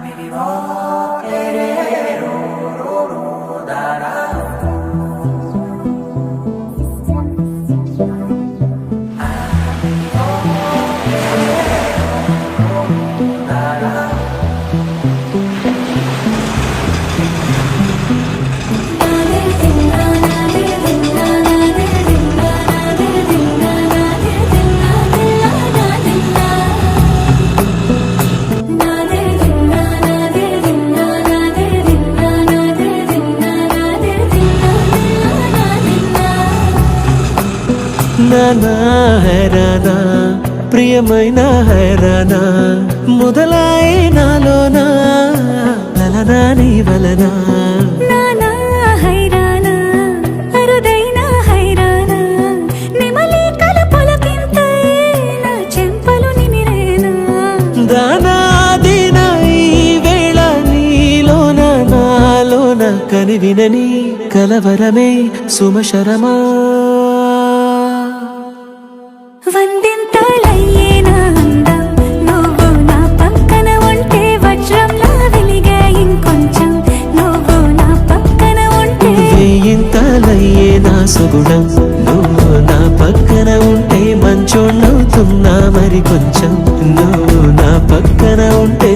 maybe wrong. నానా హైరానా ప్రియమైన హైరానా మొదలాయి నాలోనా లలనా నీ వలనా. నానా హైరానా అరుదైన సుగుణం నువ్వు నా పక్కన ఉంటే మంచోళ్ళవుతున్నా మరి కొంచెం. నువ్వు నా పక్కన ఉంటే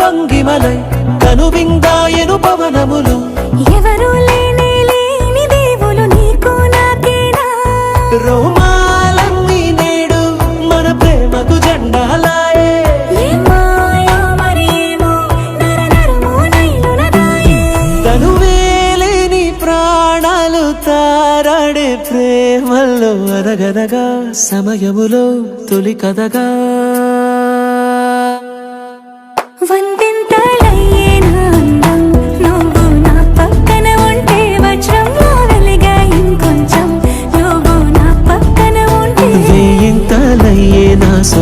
భంగిమలై కనువిందాయను పవనములు ఎవరు లేనే లేని దేవులు నీకు నాకేనా? రోమాలన్నీ నేడు మన ప్రేమకు జెండాలాయే. తనువేలేని ప్రాణాలు తారాడే ప్రేమల్లో అనగనగా సమయములో తొలి కథగా